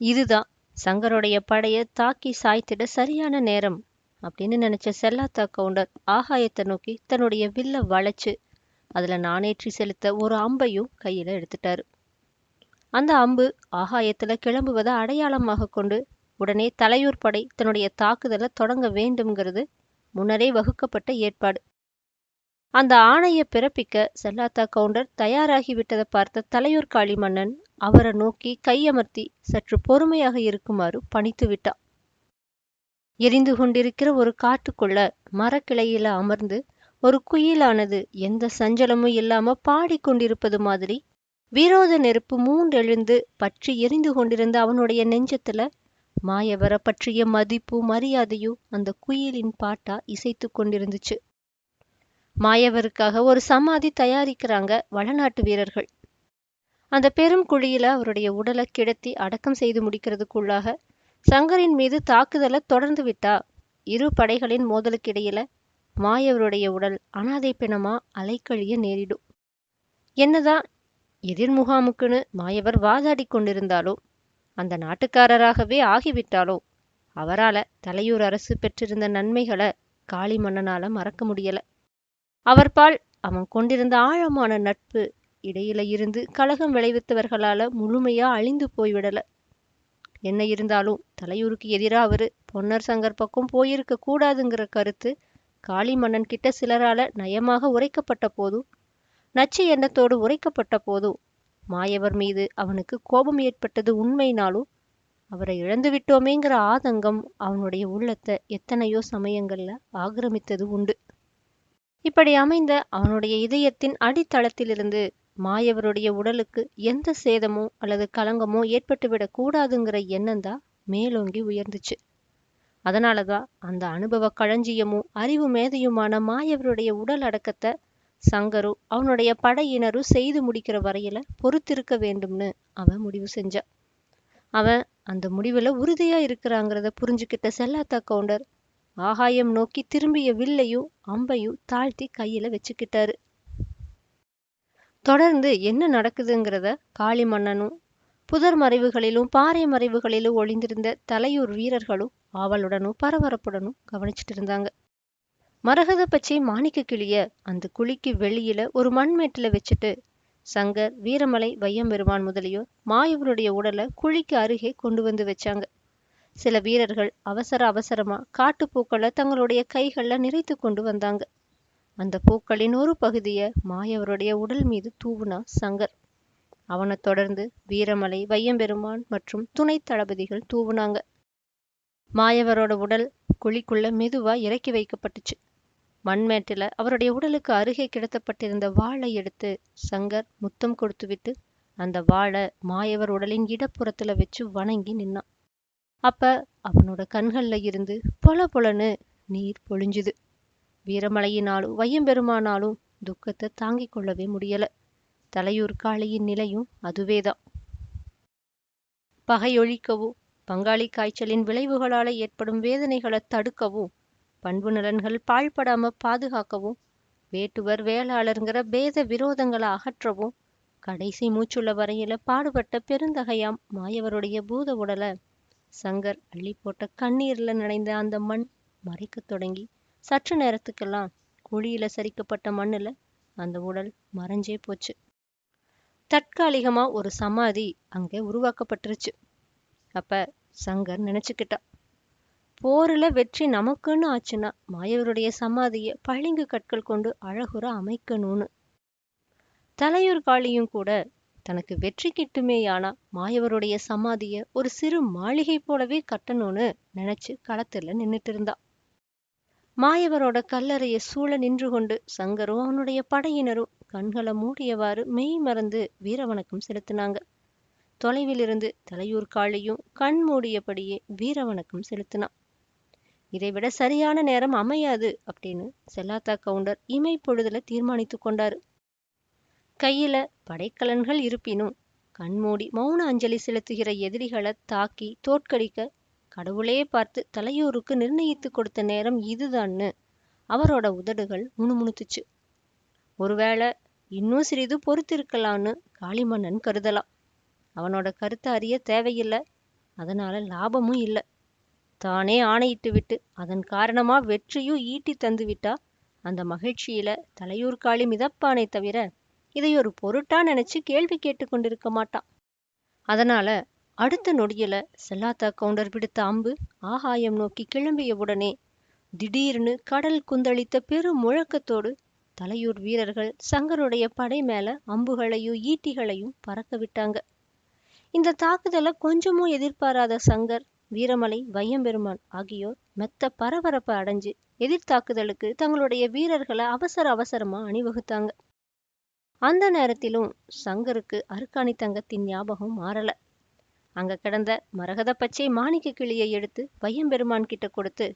இதுதான். சங்கருடைய படையை தாக்கி சாய்த்திட சரியான நேரம் அப்படின்னு நினைச்ச செல்லாத்தா கவுண்டர் ஆகாயத்தை நோக்கி தன்னுடைய வில்ல வளைச்சு அதுல நாணேற்றி செலுத்த ஒரு அம்பையும் கையில எடுத்துட்டாரு. அந்த அம்பு ஆகாயத்துல கிளம்புவதை அடையாளமாக கொண்டு உடனே தலையூர் படை தன்னுடைய தாக்குதலை தொடங்க வேண்டும்ங்கிறது முன்னரே வகுக்கப்பட்ட ஏற்பாடு. அந்த ஆணையை பிறப்பிக்க செல்லாத்தா கவுண்டர் தயாராகி விட்டதை பார்த்த தலையூர் காளி மன்னன் அவரை நோக்கி கையமர்த்தி சற்று பொறுமையாக இருக்குமாறு பணித்து விட்டான். எரிந்து கொண்டிருக்கிற ஒரு காட்டுக்குள்ள மரக்கிளையில அமர்ந்து ஒரு குயிலானது எந்த சஞ்சலமும் இல்லாம பாடிக்கொண்டிருப்பது மாதிரி விரோத நெருப்பு மூண்டெழுந்து பற்றி எரிந்து கொண்டிருந்த அவனுடைய நெஞ்சத்துல மாயவரை பற்றிய மதிப்பும் மரியாதையும் அந்த குயிலின் பாட்டா இசைத்து கொண்டிருந்துச்சு. மாயவருக்காக ஒரு சமாதி தயாரிக்கிறாங்க வடநாட்டு வீரர்கள். அந்த பெரும் குழியில அவருடைய உடலை கிடத்தி அடக்கம் செய்து முடிக்கிறதுக்குள்ளாக சங்கரின் மீது தாக்குதலை தொடர்ந்து விட்டா இரு படைகளின் மோதலுக்கிடையில மாயவருடைய உடல் அனாதை பிணமா அலைக்கழிய நேரிடும். என்னதான் எதிர் முகாமுக்குன்னு மாயவர் வாதாடி கொண்டிருந்தாலோ அந்த நாட்டுக்காரராகவே ஆகிவிட்டாலோ அவரால தலையூர் அரசு பெற்றிருந்த நன்மைகளை காளி மன்னனால மறக்க முடியல. அவர்பால் அவன் கொண்டிருந்த ஆழமான நட்பு இடையில இருந்து கலகம் விளைவித்தவர்களால முழுமையா அழிந்து போய்விடல என்ன இருந்தாலும் தலையூருக்கு எதிரா அவரு பொன்னர் சங்கர் பக்கம் போயிருக்க கூடாதுங்கிற கருத்து காளி மன்னன் கிட்ட சிலரால நயமாக உரைக்கப்பட்ட போதும் நச்சு எண்ணத்தோடு உரைக்கப்பட்ட போதும் மாயவர் மீது அவனுக்கு கோபம் ஏற்பட்டது உண்மைனாலும் அவரை இழந்து விட்டோமேங்கிற ஆதங்கம் அவனுடைய உள்ளத்தை எத்தனையோ சமயங்கள்ல ஆக்கிரமித்தது உண்டு. இப்படி அமைந்த அவனுடைய இதயத்தின் அடித்தளத்திலிருந்து மாயவருடைய உடலுக்கு எந்த சேதமோ அல்லது களங்கமோ ஏற்பட்டுவிடக் கூடாதுங்கிற எண்ணந்தான் மேலோங்கி உயர்ந்துச்சு. அதனாலதான் அந்த அனுபவ களஞ்சியமும் அறிவு மேதையுமான மாயவருடைய உடல் அடக்கத்தை சங்கரும் அவனுடைய படையினரும் செய்து முடிக்கிற வரையில பொறுத்திருக்க வேண்டும்னு அவன் முடிவு செஞ்சான் அவன் அந்த முடிவுல உறுதியா இருக்கிறாங்கிறத புரிஞ்சுக்கிட்ட செல்லாத்தா கவுண்டர் ஆகாயம் நோக்கி திரும்பிய வில்லையும் அம்பையும் தாழ்த்தி கையில வச்சுக்கிட்டாரு. தொடர்ந்து என்ன நடக்குதுங்கிறத காளி மன்னனும் புதர் மறைவுகளிலும் பாறை மறைவுகளிலும் ஒளிந்திருந்த தலையூர் வீரர்களும் ஆவலுடனும் பரபரப்புடனும் கவனிச்சிட்டு இருந்தாங்க. மரகத பச்சை மாணிக்க கிளிய அந்த குழிக்கு வெளியில ஒரு மண்மேட்டுல வச்சுட்டு சங்கர் வீரமலை வையம்பெருமான் முதலியோர் மாயவருடைய உடலை குழிக்கு அருகே கொண்டு வந்து வச்சாங்க. சில வீரர்கள் அவசர அவசரமா காட்டுப்பூக்களை தங்களுடைய கைகள்ல நிறைத்து கொண்டு வந்தாங்க. அந்த பூக்களின் ஒரு பகுதியை மாயவருடைய உடல் மீது தூவுனா சங்கர். அவனை தொடர்ந்து வீரமலை வையம்பெருமான் மற்றும் துணை தளபதிகள் தூவுனாங்க. மாயவரோட உடல் குழிக்குள்ள மெதுவா இறக்கி வைக்கப்பட்டுச்சு. மண்மேட்டில அவருடைய உடலுக்கு அருகே கிடத்தப்பட்டிருந்த வாளை எடுத்து சங்கர் முத்தம் கொடுத்துவிட்டு அந்த வாளை மாயவர் உடலின் இடப்புறத்துல வச்சு வணங்கி நின்னான். அப்ப அவனோட கண்கள்ல இருந்து பொல பொலன்னு நீர் பொழிஞ்சுது. வீரமலையினாலும் வையம்பெருமானாலும் துக்கத்தை தாங்கிக் கொள்ளவே முடியல. தலையூர் காளியின் நிலையும் அதுவேதான். பகையொழிக்கவும் பங்காளி காய்ச்சலின் விளைவுகளால ஏற்படும் வேதனைகளை தடுக்கவும் பண்பு நலன்கள் பாழ்படாம பாதுகாக்கவும் வேட்டுவர் வேளாளருங்கிற பேத விரோதங்களை அகற்றவும் கடைசி மூச்சுள்ள வரையில பாடுபட்ட பெருந்தகையாம் மாயவருடைய பூத உடலை சங்கர் அள்ளி போட்ட கண்ணீர்ல நனைந்த அந்த மண் மறைக்கத் தொடங்கி சற்று நேரத்துக்கெல்லாம் குழியில சரிக்கப்பட்ட மண்ணுல அந்த உடல் மறைஞ்சே போச்சு. தற்காலிகமா ஒரு சமாதி அங்க உருவாக்கப்பட்டுருச்சு. அப்ப சங்கர் நினைச்சுக்கிட்டா போர்ல வெற்றி நமக்குன்னு ஆச்சுன்னா மாயவருடைய சமாதியை பளிங்கு கற்கள் கொண்டு அழகுற அமைக்கணும்னு. தலையூர் காளியும் கூட தனக்கு வெற்றி கிட்டுமேயானா மாயவருடைய சமாதிய ஒரு சிறு மாளிகை போலவே கட்டணும்னு நினைச்சு களத்துல நின்னுட்டு இருந்தா. மாயவரோட கல்லறையை சூழ நின்று கொண்டு சங்கரும் அவனுடைய படையினரும் கண்களை மூடியவாறு மெய் மறந்து வீரவணக்கம் செலுத்தினாங்க. தொலைவிலிருந்து தலையூர் காளியும் கண் மூடியபடியே வீரவணக்கம் செலுத்தினான். இதைவிட சரியான நேரம் அமையாது அப்படின்னு செல்லாத்தா கவுண்டர் இமை பொழுதுல தீர்மானித்து கொண்டாரு. கையில படைக்கலன்கள் இருப்பினும் கண்மூடி மௌன அஞ்சலி செலுத்துகிற எதிரிகளை தாக்கி தோற்கடிக்க கடவுளே பார்த்து தலையூருக்கு நிர்ணயித்து கொடுத்த நேரம் இதுதான்னு. அவரோட உதடுகள் முணுமுணுத்துச்சு. ஒருவேளை இன்னும் சிறிது பொறுத்திருக்கலான்னு காளிமன்னன் கருதலாம். அவனோட கருத்தை அறிய தேவையில்லை. அதனால லாபமும் இல்லை. தானே ஆணையிட்டு விட்டு அதன் காரணமா வெற்றியும் ஈட்டி தந்து விட்டா அந்த மகிழ்ச்சியில தலையூர்காளி மிதப்பானே தவிர இதை ஒரு பொருட்டா நினைச்சு கேள்வி கேட்டு கொண்டிருக்க மாட்டான். அதனால அடுத்த நொடியில செல்லாத்தா கவுண்டர் விடுத்த அம்பு ஆகாயம் நோக்கி கிளம்பியவுடனே திடீர்னு கடல் குந்தளித்த பெரும் முழக்கத்தோடு தலையூர் வீரர்கள் சங்கருடைய படை மேல அம்புகளையும் ஈட்டிகளையும் பறக்க விட்டாங்க. இந்த தாக்குதலை கொஞ்சமும் எதிர்பாராத சங்கர் வீரமலை வையம்பெருமான் ஆகியோர் மெத்த பரபரப்பை அடைஞ்சு எதிர்த்தாக்குதலுக்கு தங்களுடைய வீரர்களை அவசர அவசரமா அணிவகுத்தாங்க. அந்த நேரத்திலும் சங்கருக்கு அருக்காணி தங்கத்தின் ஞாபகம் மாறல. அங்க கிடந்த மரகத பச்சை மாணிக்க கிளியை எடுத்து பையம்பெருமான் கிட்ட கொடுத்து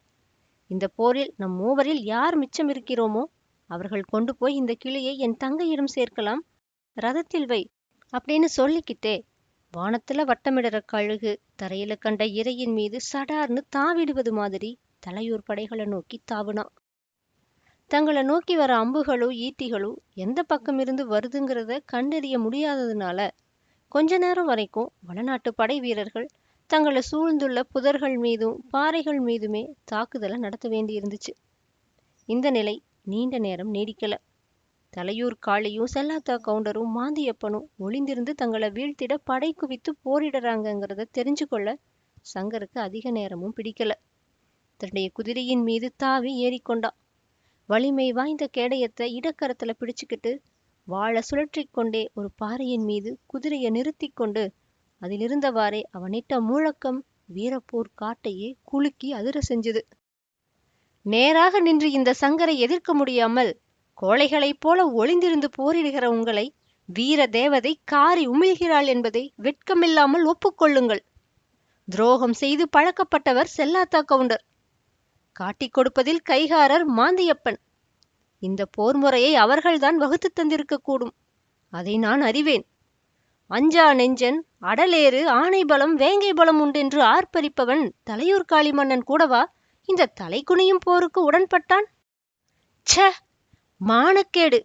இந்த போரில் நம் மூவரில் யார் மிச்சம் இருக்கிறோமோ அவர்கள் கொண்டு போய் இந்த கிளியை என் தங்கையிடம் சேர்க்கலாம். ரதத்தில் வை அப்படின்னு சொல்லிக்கிட்டே வானத்துல வட்டமிடற கழுகு தரையில கண்ட இரையின் மீது சடார்னு தாவிடுவது மாதிரி தலையூர் படைகளை நோக்கி தாவுனான். தங்களை நோக்கி வர அம்புகளோ ஈட்டிகளோ எந்த பக்கம் இருந்து வருதுங்கிறத கண்டறிய முடியாததுனால கொஞ்ச நேரம் வரைக்கும் வடநாட்டு படை வீரர்கள் தங்களை சூழ்ந்துள்ள புதர்கள் மீதும் பாறைகள் மீதுமே தாக்குதலை நடத்த வேண்டியிருந்துச்சு. இந்த நிலை நீண்ட நேரம் நீடிக்கல. தலையூர் காளியும் செல்லாத்தா கவுண்டரும் மாந்தியப்பனும் ஒளிந்திருந்து தங்களை வீழ்த்திட படை குவித்து போரிடுறாங்கங்கிறத தெரிஞ்சு கொள்ள சங்கருக்கு அதிக நேரமும் பிடிக்கல. தன்னுடைய குதிரையின் மீது தாவி ஏறிக்கொண்டான் வலிமை வாய்ந்த கேடயத்தை இடக்கரத்துல பிடிச்சுக்கிட்டு வாழ சுழற்றி கொண்டே ஒரு பாறையின் மீது குதிரையை நிறுத்தி கொண்டு அதிலிருந்தவாறே அவனிட்ட முழக்கம் வீரப்போர் காட்டையே குலுக்கி அதிர செஞ்சது. நேராக நின்று இந்த சங்கரை எதிர்க்க முடியாமல் கோழைகளைப் போல ஒளிந்திருந்து போரிடுகிற உங்களை வீர தேவதை காரி உமிழ்கிறாள் என்பதை வெட்கமில்லாமல் ஒப்புக்கொள்ளுங்கள். துரோகம் செய்து பழக்கப்பட்டவர் செல்லாத்தா கவுண்டர். காட்டிக் கொடுப்பதில் கைகாரர் மாந்தியப்பன். இந்த போர் முறையை அவர்கள்தான் வகுத்து தந்திருக்க கூடும் அதை நான் அறிவேன். அஞ்சா நெஞ்சன் அடலேறு ஆணை பலம் வேங்கை பலம் உண்டென்று ஆர்ப்பரிப்பவன் தலையூர் காளி மன்னன் கூடவா? இந்த தலைகுனியும் போருக்கு உடன்பட்டான்? ச்ச! மானக்கேடு!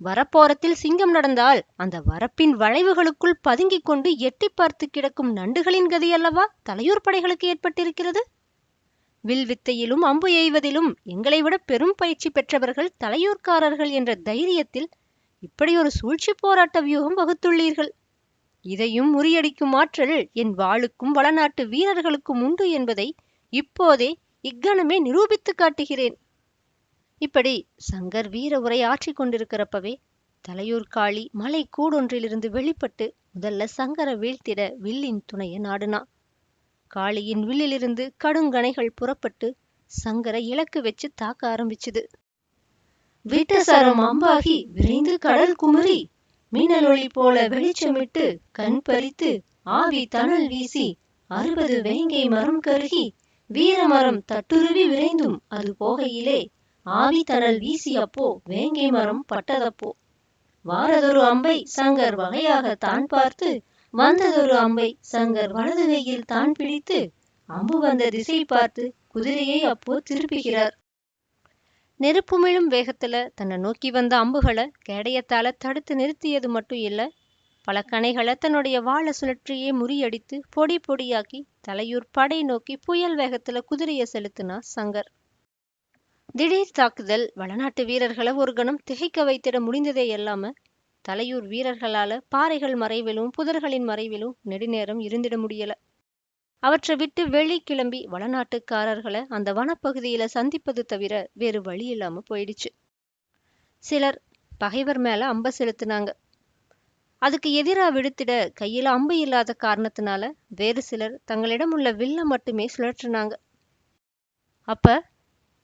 வரப்போரத்தில் சிங்கம் நடந்தால் அந்த வரப்பின் வளைவுகளுக்குள் பதுங்கிக் கொண்டு எட்டி பார்த்து கிடக்கும் நண்டுகளின் கதியல்லவா? தலையூர் படைகளுக்கு ஏற்பட்டிருக்கிறது? வில் வித்தையிலும் அம்பு எய்வதிலும் எங்களை விட பெரும் பயிற்சி பெற்றவர்கள் தலையூர்க்காரர்கள் என்ற தைரியத்தில் இப்படி ஒரு சூழ்ச்சி போராட்ட வியூகம் வகுத்துள்ளீர்கள். இதையும் முறியடிக்கும் ஆற்றல் என் வாளுக்கும் வளநாட்டு வீரர்களுக்கும் உண்டு என்பதை இப்போதே இக்கணமே நிரூபித்து காட்டுகிறேன். இப்படி சங்கர் வீர உரை ஆற்றிக் கொண்டிருக்கிறப்பவே தலையூர்காளி மலை கூடொன்றிலிருந்து வெளிப்பட்டு முதல்ல சங்கர வீழ்த்திட வில்லின் துணைய நாடுனா காளியின் வில்லிலிருந்து கடுங்கணைகள் புறப்பட்டு சங்கரை இலக்கு வச்சு தாக்க ஆரம்பிச்சுது. விட்டசரம் அம்பாகி விரைந்து கடல் குமரி மின்னலொளி போல வெளிச்சமிட்டு கண் பறித்து ஆவி தணல் வீசி அறுபது வேங்கை மரம் கருகி வீரமரம் தட்டுருவி விரைந்தும் அது போகையிலே ஆவி தணல் வீசி அப்போ வேங்கை மரம் பட்டதப்போ. வாரதொரு அம்பை சங்கர் வகையாக தான் பார்த்து வந்ததொரு அம்பை சங்கர் வலது கையில் தான் பிடித்து அம்பு வந்த திசை பார்த்து குதிரையை அப்போ திருப்புகிறார். நெருப்புமிழும் வேகத்துல தன்னை நோக்கி வந்த அம்புகளை கேடயத்தால தடுத்து நிறுத்தியது மட்டும் இல்ல பல கணைகளை தன்னுடைய வாழை சுழற்றியே முறியடித்து பொடி பொடியாக்கி தலையூர் படை நோக்கி புயல் வேகத்துல குதிரையை செலுத்தினா சங்கர். திடீர் தாக்குதல் வளநாட்டு வீரர்களை ஒரு கணம் திகைக்க வைத்திட முடிந்ததே இல்லாம தலையூர் வீரர்களால பாறைகள் மறைவிலும் புதர்களின் மறைவிலும் நெடுநேரம் இருந்திட முடியல. அவற்றை விட்டு வெளி கிளம்பி வளநாட்டுக்காரர்களை அந்த வனப்பகுதியில சந்திப்பது தவிர வேறு வழி இல்லாம போயிடுச்சு. சிலர் பகைவர் மேல அம்ப செலுத்தினாங்க. அதுக்கு எதிரா விடுத்திட கையில அம்பு இல்லாத காரணத்தினால வேறு சிலர் தங்களிடம் உள்ள வில்ல மட்டுமே சுழற்றினாங்க. அப்ப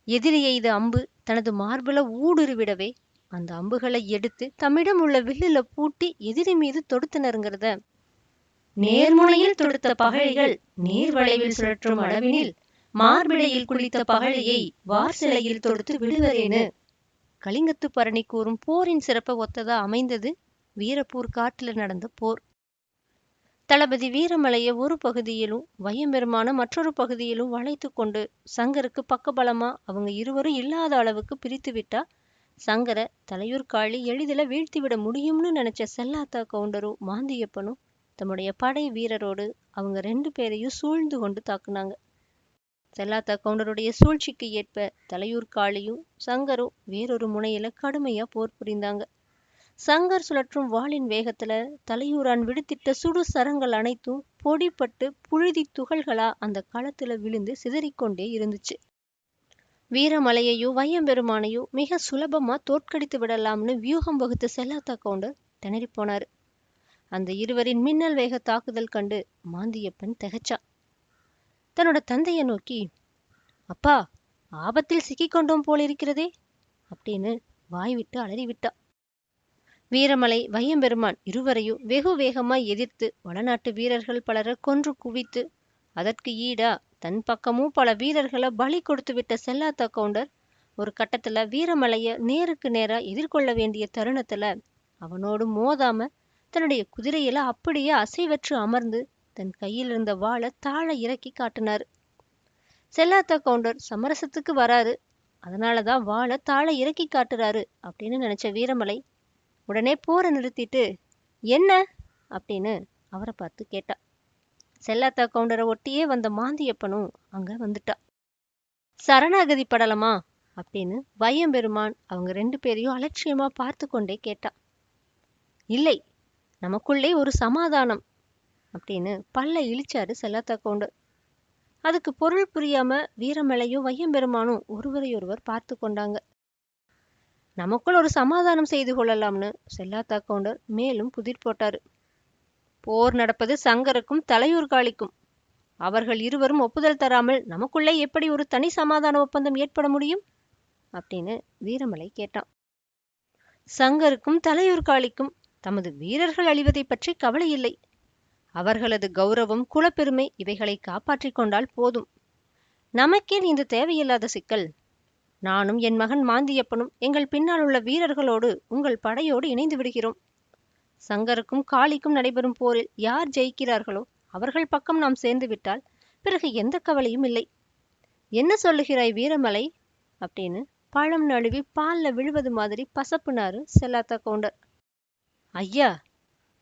எதிரி எய்த அம்பு தனது மார்பில ஊடுருவிடவே அந்த அம்புகளை எடுத்து தம்மிடம் உள்ள வில்லுல பூட்டி எதிரி மீது தொடுத்தனருங்கிறத. நேர்முனையில் தொடுத்த பகழிகள் நீர்வளைவில் சுழற்றும் அளவினில் மார்பிடையில் குளித்த பகழியை வார்சிலையில் தொடுத்து விடுவரேனு கலிங்கத்து பரணி கூறும் போரின் சிறப்பை ஒத்ததா அமைந்தது? வீரப்பூர் காட்டில் நடந்த போர். தளபதி வீரமலைய ஒரு பகுதியிலும் வையம்பெருமான மற்றொரு பகுதியிலும் வளைத்து கொண்டு சங்கருக்கு பக்கபலமா அவங்க இருவரும் இல்லாத அளவுக்கு பிரித்து விட்டா சங்கர தலையூர் காளி எளிதில வீழ்த்திவிட முடியும்னு நினைச்ச செல்லாத்தா கவுண்டரும் மாந்தியப்பனும் தம்முடைய படை வீரரோடு அவங்க ரெண்டு பேரையும் சூழ்ந்து கொண்டு தாக்குனாங்க. செல்லாத்தா கவுண்டருடைய சூழ்ச்சிக்கு ஏற்ப தலையூர் காளியும் சங்கரும் வேறொரு முனையில கடுமையா போர் புரிந்தாங்க. சங்கர் சுழற்றும் வாளின் வேகத்துல தலையூரான் விடுத்திட்ட சுடு சரங்கள் அனைத்தும் பொடிப்பட்டு புழுதி துகள்களா அந்த களத்துல விழுந்து சிதறிக்கொண்டே இருந்துச்சு. வீரமலையையோ வையம்பெருமானையோ மிக சுலபமா தோற்கடித்து விடலாம்னு வியூகம் வகுத்த செல்லாத்தா கவுண்டர் திணறி போனாரு. அந்த இருவரின் மின்னல் வேக தாக்குதல் கண்டு மாந்தியப்பன் திகைச்சா. தன்னோட தந்தையை நோக்கி அப்பா ஆபத்தில் சிக்கிக்கொண்டோம் போலிருக்கிறதே அப்படின்னு வாய் விட்டு அலறிவிட்டா. வீரமலை வையம்பெருமான் இருவரையும் வெகு வேகமாய் எதிர்த்து வடநாட்டு வீரர்கள் பலரை கொன்று குவித்து அதற்கு ஈடா தன் பக்கமும் பல வீரர்களை பலி கொடுத்து விட்ட செல்லாத்தா கவுண்டர் ஒரு கட்டத்துல வீரமலைய நேருக்கு நேரா எதிர்கொள்ள வேண்டிய தருணத்துல அவனோடு மோதாம தன்னுடைய குதிரையில அப்படியே அசைவற்று அமர்ந்து தன் கையில் இருந்த வாளை தாழ இறக்கி காட்டினாரு. செல்லாத்தா கவுண்டர் சமரசத்துக்கு வராரு. அதனாலதான் வாளை தாழ இறக்கி காட்டுறாரு அப்படின்னு நினைச்ச வீரமலை உடனே போரை நிறுத்திட்டு என்ன? அப்படின்னு அவரை பார்த்து கேட்டா. செல்லாத்தா கவுண்டரை ஒட்டியே வந்த மாந்தியப்பனும் அங்க வந்துட்டா. சரணாகதி படலமா? அப்படின்னு வையம்பெருமான் அவங்க ரெண்டு பேரையும் அலட்சியமா பார்த்து கொண்டே கேட்டா. இல்லை நமக்குள்ளே ஒரு சமாதானம் அப்படின்னு பல்ல இழிச்சாரு செல்லாத்தா கவுண்டர். அதுக்கு பொருள் புரியாம வீரமலையும் வையம்பெருமானும் ஒருவரையொருவர் பார்த்து கொண்டாங்க. நமக்குள் ஒரு சமாதானம் செய்து கொள்ளலாம்னு செல்லாத்தா கவுண்டர் மேலும் புதிர் போட்டாரு. போர் நடப்பது சங்கருக்கும் தலையூர்காளிக்கும் அவர்கள் இருவரும் ஒப்புதல் தராமல் நமக்குள்ளே எப்படி ஒரு தனி சமாதான ஒப்பந்தம் ஏற்பட முடியும்? அப்படின்னு வீரமலை கேட்டான். சங்கருக்கும் தலையூர்காளிக்கும் தமது வீரர்கள் அழிவதை பற்றி கவலை இல்லை. அவர்களது கௌரவம் குலப்பெருமை இவைகளை காப்பாற்றிக் கொண்டால் போதும். நமக்கேன் இந்த தேவையில்லாத சிக்கல். நானும் என் மகன் மாந்தியப்பனும் எங்கள் பின்னால் உள்ள வீரர்களோடு உங்கள் படையோடு இணைந்து விடுகிறோம். சங்கருக்கும் காளிக்கும் நடைபெறும் போரில் யார் ஜெயிக்கிறார்களோ அவர்கள் பக்கம் நாம் சேர்ந்து விட்டால் பிறகு எந்த கவலையும் இல்லை. என்ன சொல்லுகிறாய் வீரமலை அப்படின்னு பழம் நழுவி பால்ல விழுவது மாதிரி பசப்புனாரு செல்லாத்தா கவுண்டர். ஐயா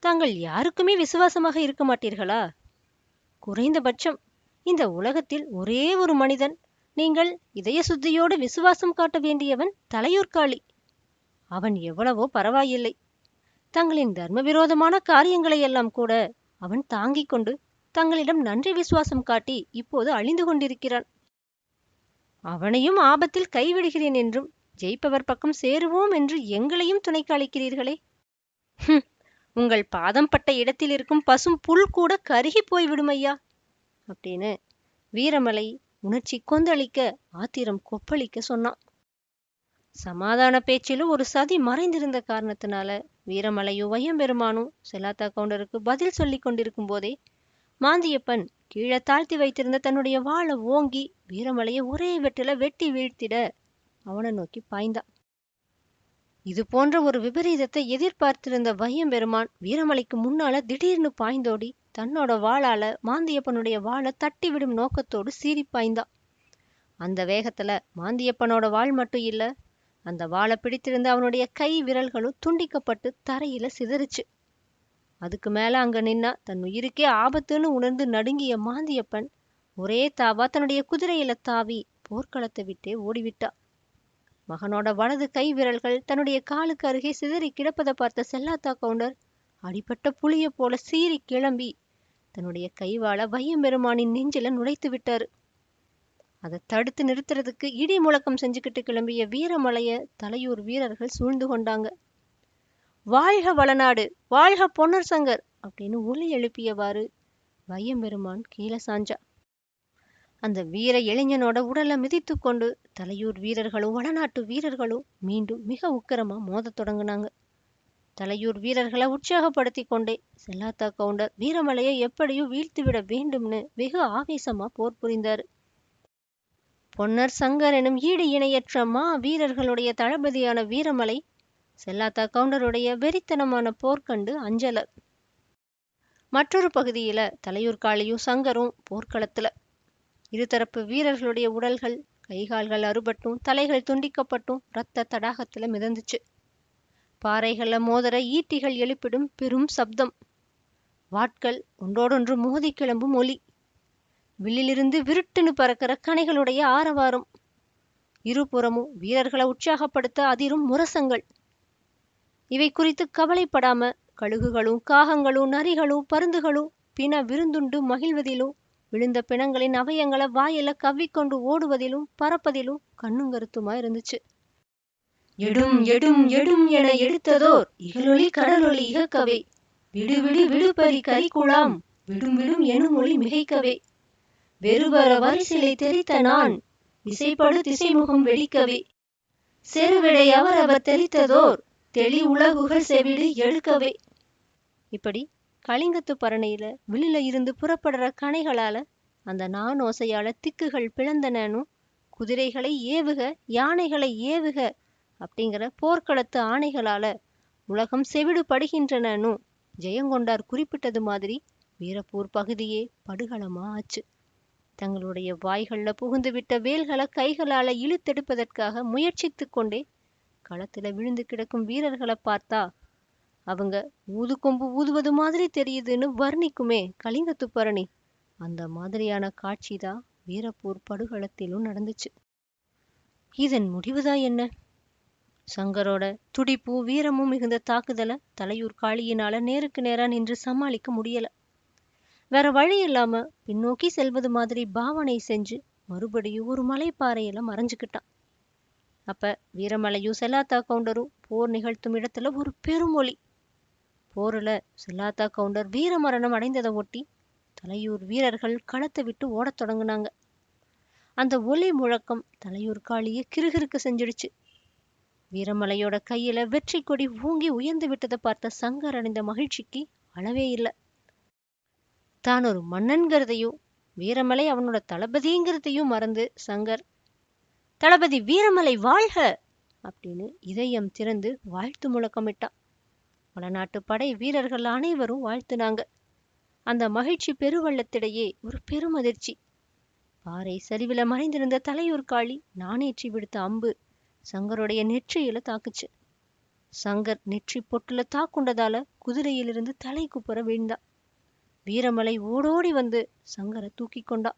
தாங்கள் யாருக்குமே விசுவாசமாக இருக்க மாட்டீர்களா? குறைந்தபட்சம் இந்த உலகத்தில் ஒரே ஒரு மனிதன். நீங்கள் இதய சுத்தியோடு விசுவாசம் காட்ட வேண்டியவன் தலையூர்காளி. அவன் எவ்வளவோ பரவாயில்லை. தங்களின் தர்ம விரோதமான காரியங்களை எல்லாம் கூட அவன் தாங்கிக் கொண்டு தங்களிடம் நன்றி விசுவாசம் காட்டி இப்போது அழிந்து கொண்டிருக்கிறான். அவனையும் ஆபத்தில் கைவிடுகிறேன் என்றும் ஜெயிப்பவர் பக்கம் சேருவோம் என்று எங்களையும் துணைக்கு அழைக்கிறீர்களே ஹும், உங்கள் பாதம் பட்ட இடத்தில் இருக்கும் பசும் புல் கூட கருகி போய்விடும் ஐயா அப்படின்னு வீரமலை உணர்ச்சி கொந்தளிக்க ஆத்திரம் கொப்பளிக்க சொன்னான். சமாதான பேச்சிலும் ஒரு சதி மறைந்திருந்த காரணத்தினால வீரமலையும் வையம்பெருமானும் செல்லாத்தா கவுண்டருக்கு பதில் சொல்லி கொண்டிருக்கும் போதே மாந்தியப்பன் கீழே தாழ்த்தி வைத்திருந்த தன்னுடைய வாளை ஓங்கி வீரமலையை ஒரே வெட்டில வெட்டி வீழ்த்திட அவனை நோக்கி பாய்ந்தான். இது போன்ற ஒரு விபரீதத்தை எதிர்பார்த்திருந்த வையம்பெருமான் வீரமலைக்கு முன்னால திடீர்னு பாய்ந்தோடி தன்னோட வாளால மாந்தியப்பனுடைய வாளை தட்டிவிடும் நோக்கத்தோடு சீறி பாய்ந்தான். அந்த வேகத்துல மாந்தியப்பனோட வாள் மட்டும் இல்ல அந்த வாளை பிடித்திருந்த அவனுடைய கை விரல்களும் துண்டிக்கப்பட்டு தரையில சிதறுச்சு. அதுக்கு மேல அங்க நின்னா தன் உயிருக்கே ஆபத்துன்னு உணர்ந்து நடுங்கிய மாந்தியப்பன் ஒரே தாவா தன்னுடைய குதிரையில தாவி போர்க்களத்தை விட்டே ஓடிவிட்டா. மகனோட வலது கை விரல்கள் தன்னுடைய காலுக்கு அருகே சிதறி கிடப்பதை பார்த்த செல்லாத்தா கவுண்டர் அடிபட்ட புளிய போல சீறி கிளம்பி தன்னுடைய கைவாள வையம்பெருமானின் நெஞ்சில நுழைத்து விட்டாரு. அதை தடுத்து நிறுத்துறதுக்கு இடி முழக்கம் செஞ்சுக்கிட்டு கிளம்பிய வீரமலைய தலையூர் வீரர்கள் சூழ்ந்து கொண்டாங்க. வாழ்க வளநாடு வாழ்க பொன்னர் சங்கர் அப்படின்னு ஒலி எழுப்பியவாறு வையம்பெருமான் கீழே சாஞ்சா. அந்த வீர இளைஞனோட உடலை மிதித்து கொண்டு தலையூர் வீரர்களும் வடநாட்டு வீரர்களும் மீண்டும் மிக உக்கிரமா மோத தொடங்கினாங்க. தலையூர் வீரர்களை உற்சாகப்படுத்தி கொண்டே செல்லாத்தா கவுண்டர் வீரமலையை எப்படியும் வீழ்த்துவிட வேண்டும்னு வெகு ஆவேசமா போர் புரிந்தாரு. பொன்னர் சங்கர் எனும் ஈடு இணையற்ற மா வீரர்களுடைய தளபதியான வீரமலை செல்லாத்தா கவுண்டருடைய வெறித்தனமான போர்க்கண்டு அஞ்சல. மற்றொரு பகுதியில தலையூர் காளியும் சங்கரும் போர்க்களத்துல. இருதரப்பு வீரர்களுடைய உடல்கள் கைகால்கள் அறுபட்டும் தலைகள் துண்டிக்கப்பட்டும் இரத்த தடாகத்துல மிதந்துச்சு. பாறைகள்ல மோதர ஈட்டிகள் எழுப்பிடும் பெரும் சப்தம். வாட்கள் ஒன்றோடொன்று மோதி கிளம்பும் ஒலி. வில்லிலிருந்து விருட்டுன்னு பறக்கிற கணைகளுடைய ஆரவாரம். இருபுறமும் வீரர்களை உற்சாகப்படுத்த அதிரும் முரசங்கள். இவை குறித்து கவலைப்படாம கழுகுகளும் காகங்களும் நரிகளும் பருந்துகளும் பிண விருந்துண்டு மகிழ்வதிலும் விழுந்த பிணங்களின் அவயங்களை வாயில கவ்விக்கொண்டு ஓடுவதிலும் பறப்பதிலும் கண்ணும் கருத்துமா இருந்துச்சு. எடும் எடும் எடும் என எடுத்ததோர் இகலொளி கடலொளி இகக்கவே. விடு விடு விடுபறி கரிக்குழாம் விடும் விடும் எனும் ஒளி மிகைக்கவே. வெறுவர வரிசிலை தெரித்த நான். இசைப்படு திசைமுகம் வெடிக்கவே. செருவிடை அவரவர் தெரித்ததோர் தெளி உலகுகள் செவிடு எழுக்கவே. இப்படி கலிங்கத்து பரணையில வில்லுல இருந்து புறப்படுற கணைகளால அந்த நான் ஓசையால திக்குகள் பிளந்தனனும் குதிரைகளை ஏவுக யானைகளை ஏவுக அப்படிங்கிற போர்க்களத்து ஆணைகளால உலகம் செவிடு படுகின்றனனும் ஜெயங்கொண்டார் குறிப்பிட்டது மாதிரி வீரப்பூர் பகுதியே படுகளமா ஆச்சு தங்களுடைய வாய்கள்ல புகுந்துவிட்ட வேல்களை கைகளால இழுத்தெடுப்பதற்காக முயற்சித்து கொண்டே களத்துல விழுந்து கிடக்கும் வீரர்களை பார்த்தா அவங்க ஊதுகொம்பு ஊதுவது மாதிரி தெரியுதுன்னு வர்ணிக்குமே கலிங்கத்து பரணி அந்த மாதிரியான காட்சிதான் வீரப்பூர் படுகளத்திலும் நடந்துச்சு. இதன் முடிவுதான் என்ன? சங்கரோட துடிப்பும் வீரமும் மிகுந்த தாக்குதலை தலையூர் காளியினால நேருக்கு நேரா நின்று சமாளிக்க முடியல. வேற வழி இல்லாம பின்னோக்கி செல்வது மாதிரி பாவனை செஞ்சு மறுபடியும் ஒரு மலைப்பாறையில மறைஞ்சுக்கிட்டான். அப்ப வீரமலையும் செல்லாத்தா கவுண்டரும் போர் நிகழ்த்தும் இடத்துல ஒரு பெரும் ஒளி போர்ல செல்லாத்தா கவுண்டர் வீரமரணம் அடைந்ததை ஒட்டி தலையூர் வீரர்கள் களத்தை விட்டு ஓடத் தொடங்கினாங்க. அந்த ஒலி முழக்கம் தலையூர் காளியை கிறுகிறுக்க செஞ்சிடுச்சு. வீரமலையோட கையில வெற்றி கொடி ஊங்கி உயர்ந்து விட்டதை பார்த்த சங்கர் அடைந்த மகிழ்ச்சிக்கு அளவே இல்லை. தான் ஒரு மன்னன்கிறதையும் வீரமலை அவனோட தளபதிங்கிறதையும் மறந்து சங்கர் தளபதி வீரமலை வாழ்க! அப்படின்னு இதயம் திறந்து வாழ்த்து முழக்கமிட்டான். வளநாட்டு படை வீரர்கள் அனைவரும் வாழ்த்துனாங்க. அந்த மகிழ்ச்சி பெருவெள்ளத்திடையே ஒரு பெருமதிர்ச்சி பாறை சரிவில மறைந்திருந்த தலையூர் காளி நானேற்றி விடுத்த அம்பு சங்கருடைய நெற்றியில தாக்குச்சு. சங்கர் நெற்றி பொட்டுல தாக்குண்டதால குதிரையிலிருந்து தலை குப்புற வீழ்ந்தான். வீரமலை ஓடோடி வந்து சங்கரை தூக்கி கொண்டா.